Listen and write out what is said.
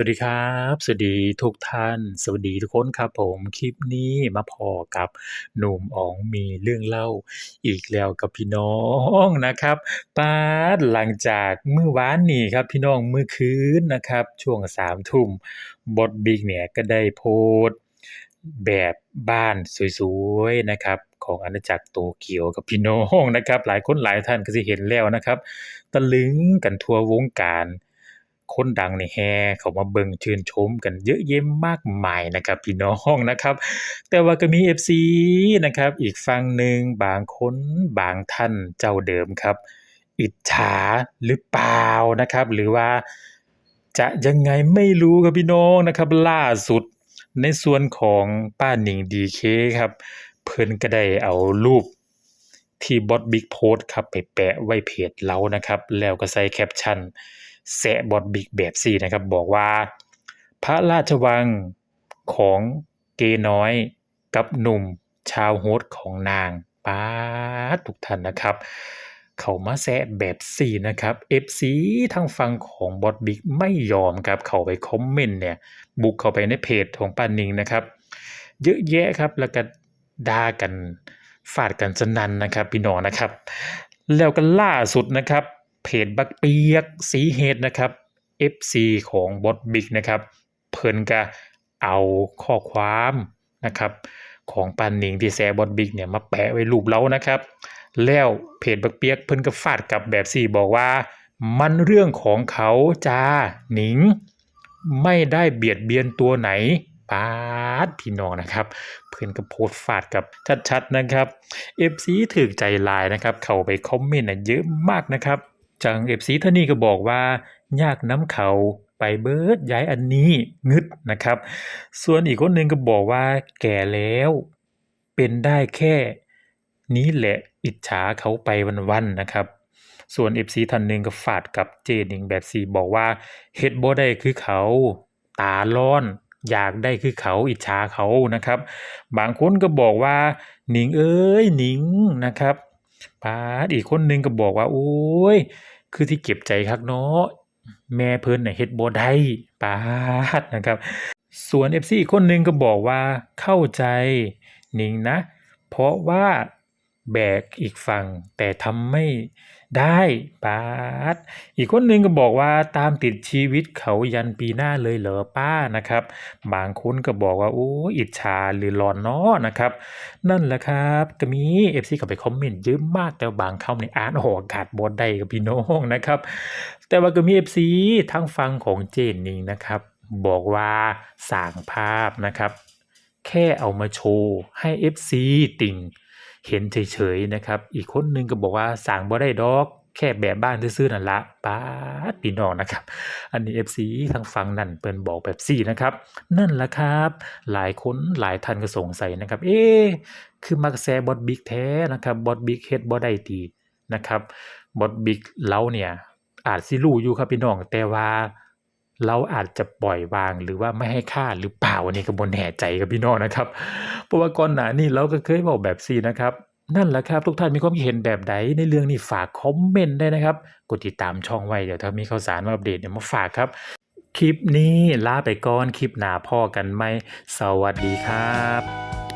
สวัสดีครับ สวัสดีทุกท่าน สวัสดีทุกคนครับผมคลิปนี้มาพอกับหนุ่มอ๋องมีเรื่องเล่า อีกแล้วกับพี่น้องนะครับป๊าดหลังจากเมื้อวานนี้ครับพี่น้องเมื้อคืนนะครับ ช่วง3ทุ่มบอสบิ๊กเนี่ยก็ได้โพสต์แบบบ้านสวยๆนะครับของอาณาจักรโตเกียวครับพี่น้องนะครับ หลายคนหลายท่านก็สิเห็นแล้วนะครับ ตะลึงกันทั่ววงการ คนดังในแห่เข้ามาเบิ่งชื่นชมกันเยอะแยะมากมายนะครับพี่น้องนะครับ แต่ว่าก็มี FC นะครับ อีกฝั่งหนึ่งบางคนบางท่านเจ้าเดิมครับ อิจฉาหรือเปล่านะครับ หรือว่าจะยังไงไม่รู้ครับพี่น้องนะครับ ล่าสุดในส่วนของป้าหนิง DK คครับ เพิ่นก็ได้เอารูปที่บอสบิ๊กโพสครับไปแปะไว้เพจเลานะครับ แล้วก็ใส่แคปชั่น แซะบอสบิ๊กแบบซี่นะครับ บอกว่า พระราชวังของเกน้อยกับหนุ่มชาวโฮสของนางป๊าทุกท่านนะครับ เขามาแซะแบบซี่นะครับ FC ทางฝั่งของบอสบิ๊กไม่ยอมครับเขาไปคอมเมนต์เนี่ย บุกเข้าไปในเพจของป้านิงนะครับ เยอะแยะครับแล้วก็ด่ากันฟาดกันสนั่นนะครับ พี่น้องนะครับ แล้วก็ล่าสุดนะครับ เพจบักเปียกสีเฮดนะครับ FC ของบอสบิ๊กนะครับเพิ่นก็เอาข้อความนะครับของป้าหนิงที่แซบอสบิ๊กเนี่ยมาแปะไว้รูปเลานะครับ แล้วเพจบักเปียกเพิ่นก็ฟาดกลับแบบซี่บอกว่า มันเรื่องของเขาจ้าหนิง ไม่ได้เบียดเบียนตัวไหนปาดพี่น้องนะครับ เพิ่นก็โพสต์ฟาดกับชัดๆนะครับ FC ถูกใจลายนะครับ เข้าไปคอมเมนต์เยอะมากนะครับ จัง FC ท่านนี้ก็บอกว่ายากน้ำเขาไปเบิร์ดย้ายอันนี้งึดนะครับ ส่วนอีกคนหนึ่งก็บอกว่าแก่แล้วเป็นได้แค่นี้แหละอิจฉาเขาไปวันๆนะครับ ส่วน FC ท่านหนึ่งก็ฟาดกับเจหนิงแบบซี่บอกว่าเฮ็ดบ่ได้คือเขาตาร้อน อยากได้คือเขาอิจฉาเขานะครับ บางคนก็บอกว่าหนิงเอ๋ยหนิงนะครับ ป้าดอีกคนหนึ่งก็บอกว่า โอ้ย คือที่เก็บใจคักเนาะแม่เพิ่นน่ยเฮ็ดบ่ได้ป้าดนะครับ ส่วนเอฟซีอีกคนหนึ่งก็บอกว่าเข้าใจหนิงนะ เพราะว่า แบกอีกฝั่ง แต่ทำไม่ได้ป๊าดอีกคนหนึ่งก็บอกว่าตามติดชีวิตเขายันปีหน้าเลยเหรอป้านะครับ บางคนก็บอกว่าโอ๊ยอิจฉาหรือร้อนน้อนะครับ นั่นแหละครับก็มี FC เข้าไปคอมเมนต์เยอะมากแต่บางคำนี่อ่านออกอากาศบ่ได้ครับพี่น้องนะครับ แต่ว่าก็มี FC ทางฝั่งของเจหนิงนะครับ บอกว่าสร้างภาพนะครับ แค่เอามาโชว์ให้ FC ติ่ง เห็นเฉยๆนะครับ อีกคนหนึ่งก็บอกว่าสร้างบ่ได้ดอก แค่แบบบ้านซื่อๆนั่นละป๊าดพี่น้องนะครับ อันนี้ FC ทางฝั่งนั้นเพิ่นบอกแบบซี่นะครับ นั่นแหละครับ หลายคนหลายท่านก็สงสัยนะครับ เอ๊คือมักแซบอสบิ๊กแท้นะครับบอสบิ๊กเฮ็ดบ่ได้ตินะครับบอสบิ๊กเลาเนี่ยอาจสิรู้อยู่ครับพี่น้องแต่ว่า เลาอาจจะปล่อยวางหรือว่าไม่ให้ค่าหรือเปล่าอันนี้ก็บ่แน่ใจครับพี่น้องนะครับเพราะว่าก่อนหน้านี้เลาก็เคยเว้าแบบซีนะครับ นั่นแหละครับ ทุกท่านมีความคิดเห็นแบบใดในเรื่องนี้ฝากคอมเมนต์ได้นะครับกดติดตามช่องไว้เดี๋ยวถ้ามีข่าวสารมาอัปเดตเดี๋ยวมาฝากครับ คลิปนี้ลาไปก่อนคลิปหน้าพ้อกันใหมสวัสดีครับ